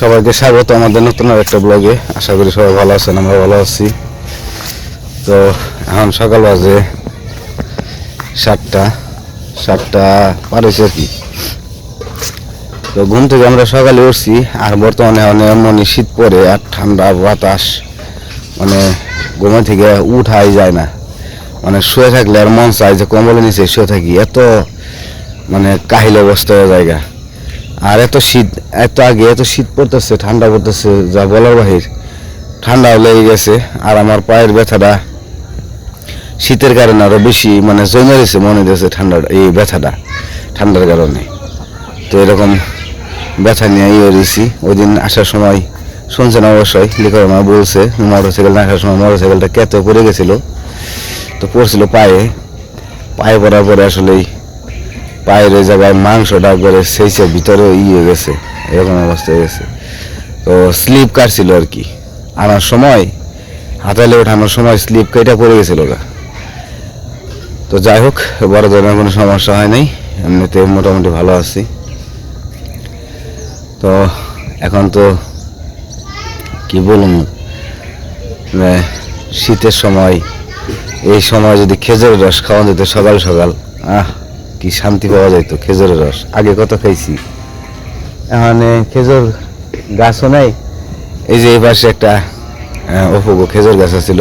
সবাইকে স্বাগত আমাদের নতুন আর একটা ব্লগে। আশা করি সবাই ভালো আছেন, আমরা ভালো আছি। তো এখন সকাল বাজে সাতটা সাতটা পারেছে আর কি। তো ঘুম থেকে আমরা সকালে উঠছি, আর বর্তমানে অনেক এমনই শীত পরে আর ঠান্ডা বাতাস মানে ঘুমে থেকে উঠাই যায় না। মানে শুয়ে থাকলে আর মন চায় যে কম্বলের নিচে শুয়ে থাকি, এত মানে কাহিল অবস্থা জায়গা। আর এত শীত, এত আগে এত শীত পড়তেছে, ঠান্ডা পড়তেছে, যা বলার বাহির। ঠান্ডাও লেগে গেছে, আর আমার পায়ের ব্যথাটা শীতের কারণে আরও বেশি মানে জমে গেছে, মনে হচ্ছে ঠান্ডা, এই ব্যথাটা, ঠান্ডার কারণে। তো এরকম ব্যথা নিয়ে ইয়ে রয়েছি। ওই দিন আসার সময় শুনছেন অবশ্যই লিখার মা বলছে মোটর সাইকেল আসার সময় মোটর সাইকেলটা কেতে পড়ে গেছিল। তো পড়ছিল পায়ে পায়ে পড়ার পরে আসলেই পায়ের ওই জায়গায় মাংসটা করে সেইসে ভিতরে ইয়ে গেছে, এরকম অবস্থা হয়ে গেছে। তো স্লিপ কাটছিল আর কি। আনার সময়, হাতালে ওঠানোর সময় স্লিপ কেটে পড়ে গেছিল ওরা তো যাই হোক, বড় ধরনের কোনো সমস্যা হয় নাই। এমনিতে মোটামুটি ভালো আছি। তো এখন তো কি বলুন মানে শীতের সময়, এই সময় যদি খেজুরের রস খাওয়া যেত সকাল সকাল, আহ। কি শান্তি পাওয়া যেত খেজুরের রস? আগে কত খাইছি? এখানে খেজুর গাছও নাই। এই যে এই পাশে একটা অপুগো খেজুর গাছ ছিল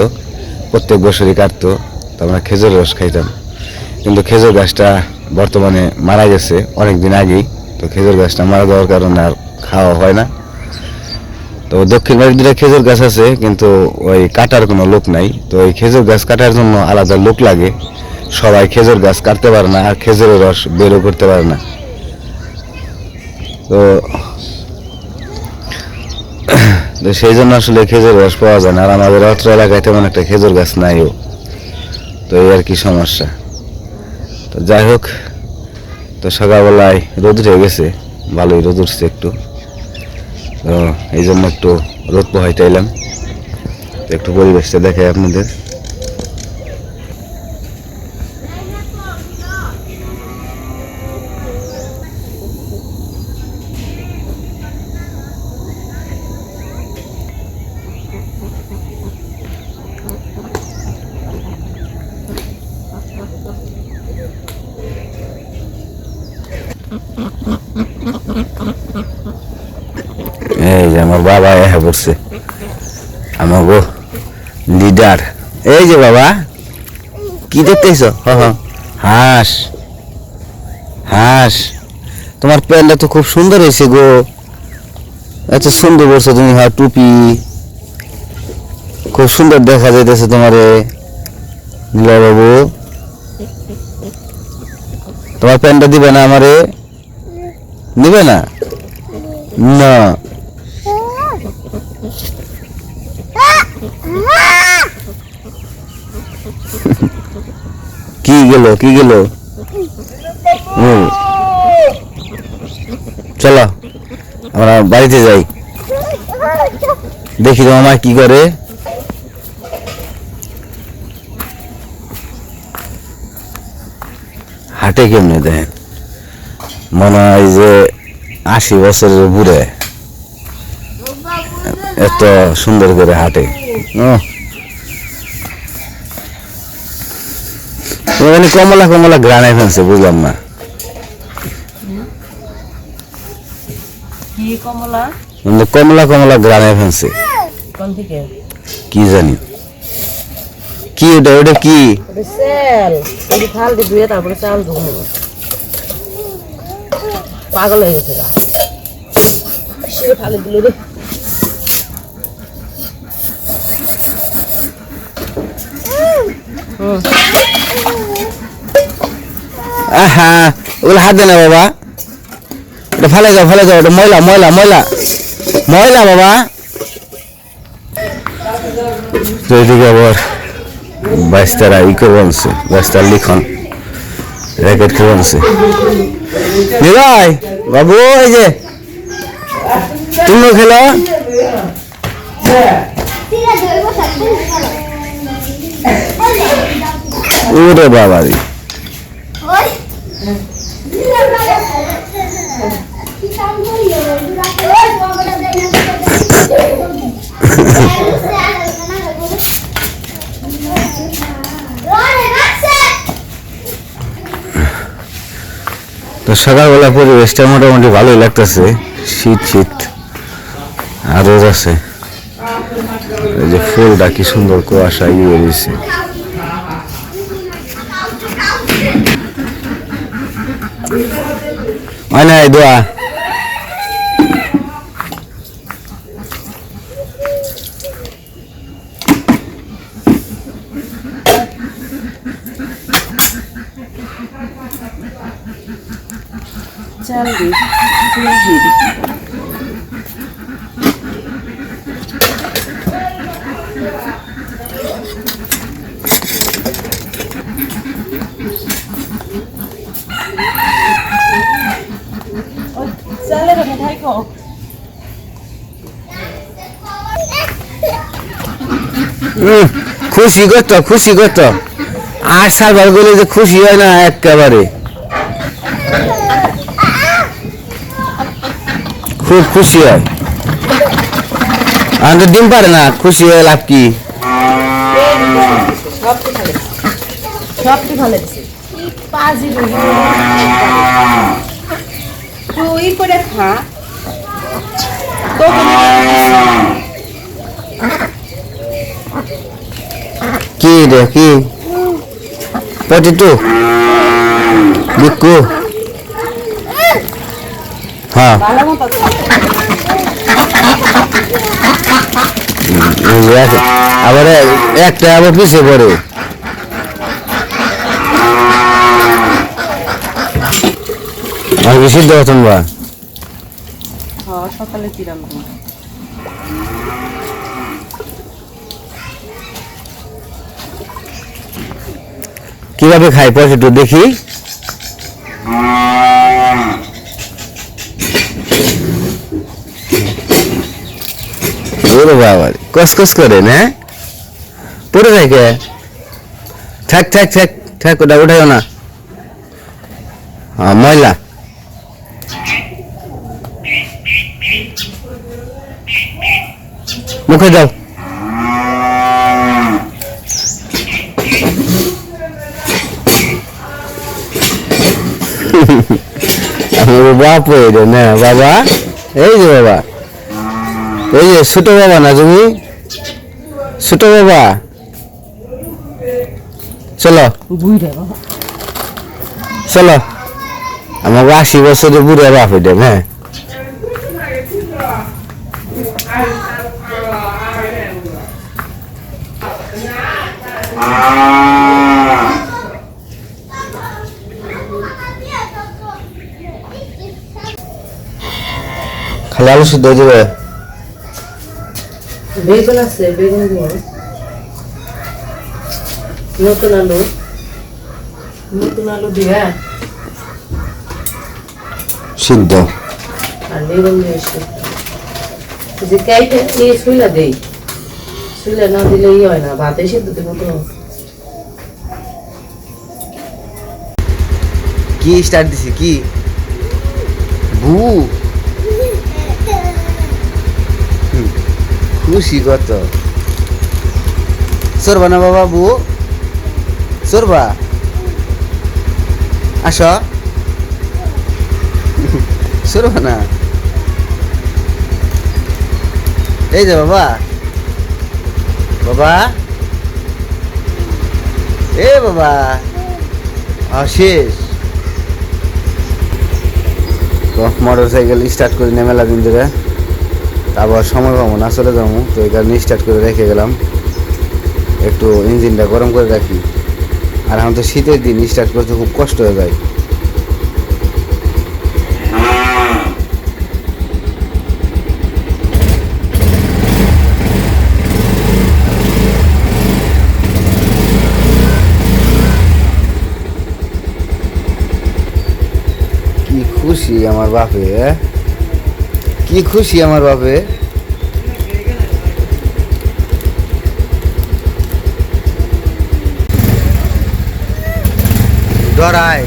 প্রত্যেক বছরই কাটতো তো আমরা খেজুর রস খাইতাম। কিন্তু খেজুর গাছটা বর্তমানে মারা গেছে অনেক দিন আগেই তো খেজুর গাছটা মারা যাওয়ার কারণে আর খাওয়া হয় না। তো দক্ষিণ বাড়ির দুটা খেজুর গাছ আছে কিন্তু ওই কাটার কোনো লোক নাই তো ওই খেজুর গাছ কাটার জন্য আলাদা লোক লাগে। সবাই খেজুর গাছ কাটতে পারে না আর খেজুরের রস বেরও করতে পারে না। তো তো সেই জন্য আসলে খেজুর রস পাওয়া যায় না। আর আমাদের অত্র এলাকায় তেমন একটা খেজুর গাছ নাইও। তো এই আর কি সমস্যা। তো যাই হোক, তো সকালবেলায় রোদ উঠে গেছে। ভালোই রোদ উঠছে একটু। তো এই জন্য একটু রোদ পোহাইতে এলাম। একটু পরিবেশটা দেখে আপনাদের। আমার বাবা এসে পড়ছে আমার গো লিডার এই যে বাবা, কি দেখতেছ? হ হ হাঁস। হাঁস। তোমার প্যান্টটা তো খুব সুন্দর হয়েছে গো। এত সুন্দর বলছো তুমি হ্যাঁ টুপি। খুব সুন্দর দেখা যাইতেছে তোমারে। বাবু। তোমার প্যান্টটা দিবে না আমারে? দিবে না? না কি গেল, কি গেল? হুম। চলো, আমরা বাড়িতে যাই। দেখি তো আমার কি করে। হাটে কেমনে দেখেন? মনে হয় যে আশি বছরের বুড়ে। এত সুন্দর করে হাঁটে। ওখানে কমলা কমলা গ্রানে ফেলছে বুঝলাম না। কমলা? মানে কমলা কমলা গ্রানে ফেলছে কোন থেকে? কি জানি। কি ওটা ওটা কি? পাগল হয়ে গেছে ফালে দিল রে। হুম। আহা ওগুলো হাত দে না বাবা। এটা ফেলে যাও ফেলে যাও ওটা ময়লা ময়লা ময়লা। ময়লা বাবা। এদিকে আবার বাইশটারা ই করে বলছে বাইশটার লিখন র্যাকেট করে বলছে নিলয় বাবু এই যে তুমিও খেলো? ওরে বাবা রে. তো সকালবেলা পরিবেশটা মোটামুটি ভালোই লাগতেছে। শীত শীত। আর রোদ আছে। এই যে ফুলটা কি সুন্দর কুয়াশা ইয়ে দিয়েছে হয় না এই দোয়া চাল থাকো খুশি করতো খুশি করতো। আর সাবার গেলে যে খুশি হয় না একেবারে। খুব খুশি হয়। আমাদের ডিম পারে না খুশি হয়ে লাভ কি? সবটি ভালো সবটি ভালো পাজি তুই করে খা। তো কি রে কি? পটেটো? বিক্কু হ্যাঁ। আবার একটা আবার পিছিয়ে পড়ে। আর কি সিদ্ধ হতন বা হ্যাঁ সকালে কীভাবে খাই পটেটো দেখি। ওরে বাবা করে না? পড়ে থাকে থাক থাক থাক থাক, ওটা উঠাইও না। ময়লা। মুখে দাও বাপ এটা না, বাবা। এই যে বাবা। এই যে ছোট বাবা না তুমি? ছোট বাবা। চলো। চলো। আমার আশি বছরের বুড়ে বাপ এটা হ্যাঁ খালি আলু সিদ্ধ হয়ে যাবে? বেগুন আছে বেগুন দিব নতুন আলু। নতুন আলু দিবা সিদ্ধ। আর বেগুন দিয়ে এসে যে কাইটে নিয়ে শুইলা দেই। শুইলা না দিলে ইয়ে হয় না ভাতে সিদ্ধ দেবো তো। কি স্টার্ট দিছি কি? হুম, খুশি কত? সরবা না বাবা বু? সরবা? আস। সরবা না? এই যে বাবা। বাবা? এ বাবা। শেষ তো মোটর সাইকেল স্টার্ট করি নিয়ে মেলা দিন ধরে। তারপর সময় পাবো না, চলে যাব। তো এই কারণে স্টার্ট করে রেখে গেলাম। একটু ইঞ্জিনটা গরম করে রাখি। আর এখন তো শীতের দিন স্টার্ট করতে খুব কষ্ট হয়ে যায়। খুশি আমার বাপে কি খুশি আমার বাপে? ডরায়।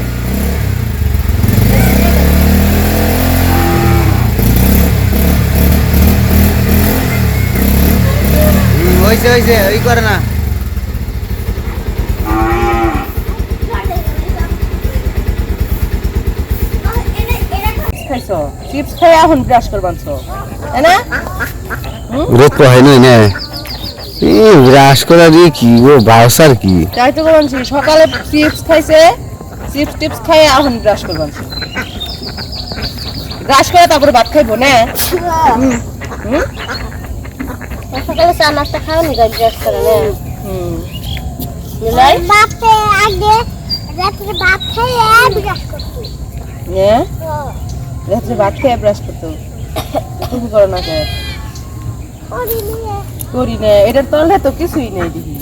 হয়েছে হয়েছে ওই করে না। করছ চিপস খেয়ে এখন ব্রাশ করবানছো তাই না? রোদ তো হয়নি না। এই ব্রাশ করা দিয়ে কি গো বাউসার কি? তাই তো বলছি সকালে চিপস খাইছে চিপস টিপস খাইয়ে এখন ব্রাশ করবানছো ব্রাশ করে তারপরে ভাত খাইবো না? সকালে চা নাস্তা খাওনি গাড়ি ব্রাশ করে না? হুম। বাপে আগে রাত্রে ভাত খেয়ে ব্রাশ করতো হ্যাঁ রাত্রে ভাত খেয়ে ব্রাশ করতো তুমি করো না করি না। এটার তলে তো কিছুই নেই দেখি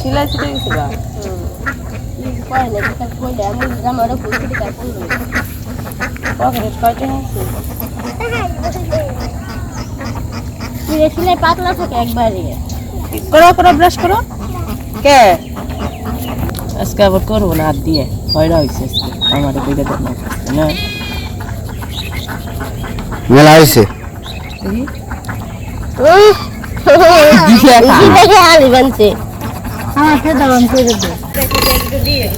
সেলাই পাতলা থাকে একবারে করো করো ব্রাশ করো। কে? আজকে আবার করব না, হাত দিয়ে। হয়রা হয়েছে আমার না। মেলা হয়েছে।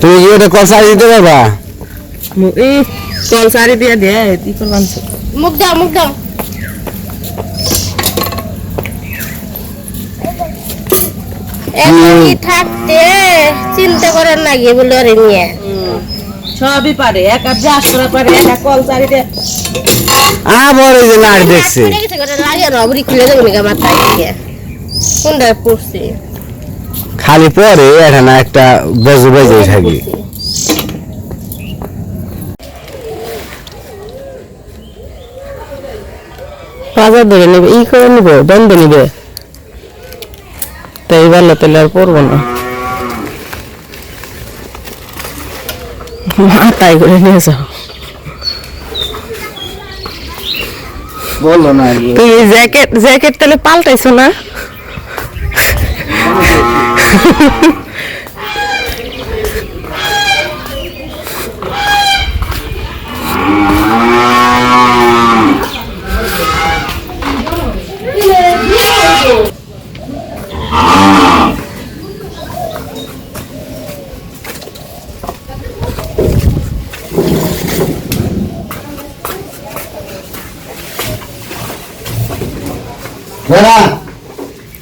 তুমি কি ওটা কষা দিতে পারবা? কল সারি দিয়ে দে কি করবান মুখ দাও মুখ দাও। থাকতে? চিন্তা করার লাগে বলে নিয়ে। সবই পারে একা ব্রাশ করা পারে একা কল দিয়ে আবার ওই যে নাড় দেখছে। রবরি খুলে দেবো নাকি আমার তাই কোনটা পড়ছে খালি পরে এটা না একটা বেজে বেজে থাকে। বাজার ধরে নেবে ই করে নিবে দন্ড নিবে। তাই ভালো তাহলে আর পড়ব না। মাথায় করে নিয়ে যাও। বলো না তুই জ্যাকেট জ্যাকেট তাহলে পাল্টাইছো না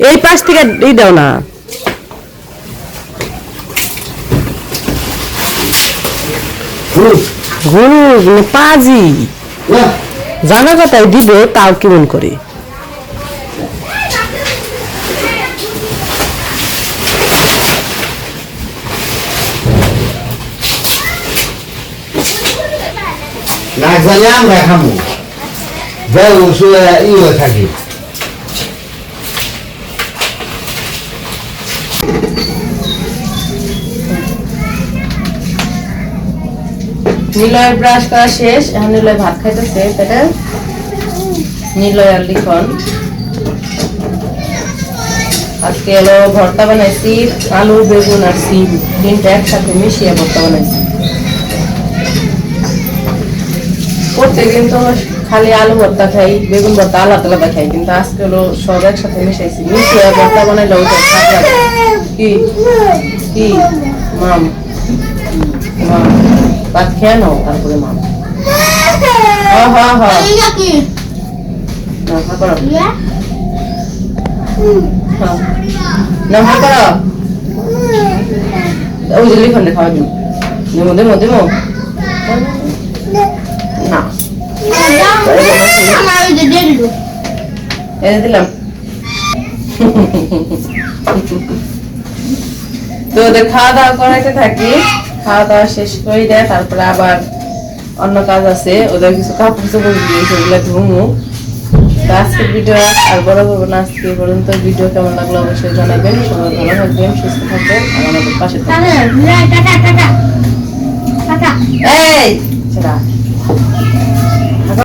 এই পাশ থেকে ই দাও না। গরু মানে পাজি। জানা কথাই দিব তাও কেমন করে? না জানি আমরা খামু। যাও শুয়ে ইয়ে থাকি। নিলয় ব্রাশ করা শেষ। এখন নিলয় ভাত খাইতেছে তাই নিলয় আর লিখন। আজকে হলো ভর্তা বানাইছি, আলু, বেগুন আর সিম। তিনটা একসাথে মিশিয়ে ভর্তা বানাইছি। প্রত্যেকদিন তো খালি আলু ভর্তা খাই, বেগুন ভর্তা আলাদা আলাদা খাই, কিন্তু আজকে হলো সব একসাথে মিশাইছি। মিশিয়ে ভর্তা বানাইলে খারাপ কি? কি? মাম। মাম। ভাত খেয়ে নাও তারপরে মাম হ্যাঁ হ্যাঁ হ্যাঁ। না হা করো। হ্যাঁ। না হা করো। ওই যে লিখন খাওয়া দিন দেমো দেমো দেমো। না। দিলাম। তো ওদের খাওয়া দাওয়া করাইতে থাকি। খাওয়া দাওয়া শেষ করে দেয় তারপরে আবার অন্য কাজ আছে ওদের কিছু কাপড় চোপড় দিয়ে সেগুলো ধুমু। তো আজকের ভিডিও আর বড় করব না আজকে পর্যন্ত। ভিডিও কেমন লাগল অবশ্যই জানাবেন। সবাই ভালো থাকবেন সুস্থ থাকবেন আর আমাদের পাশে থাকবেন। এই সেটা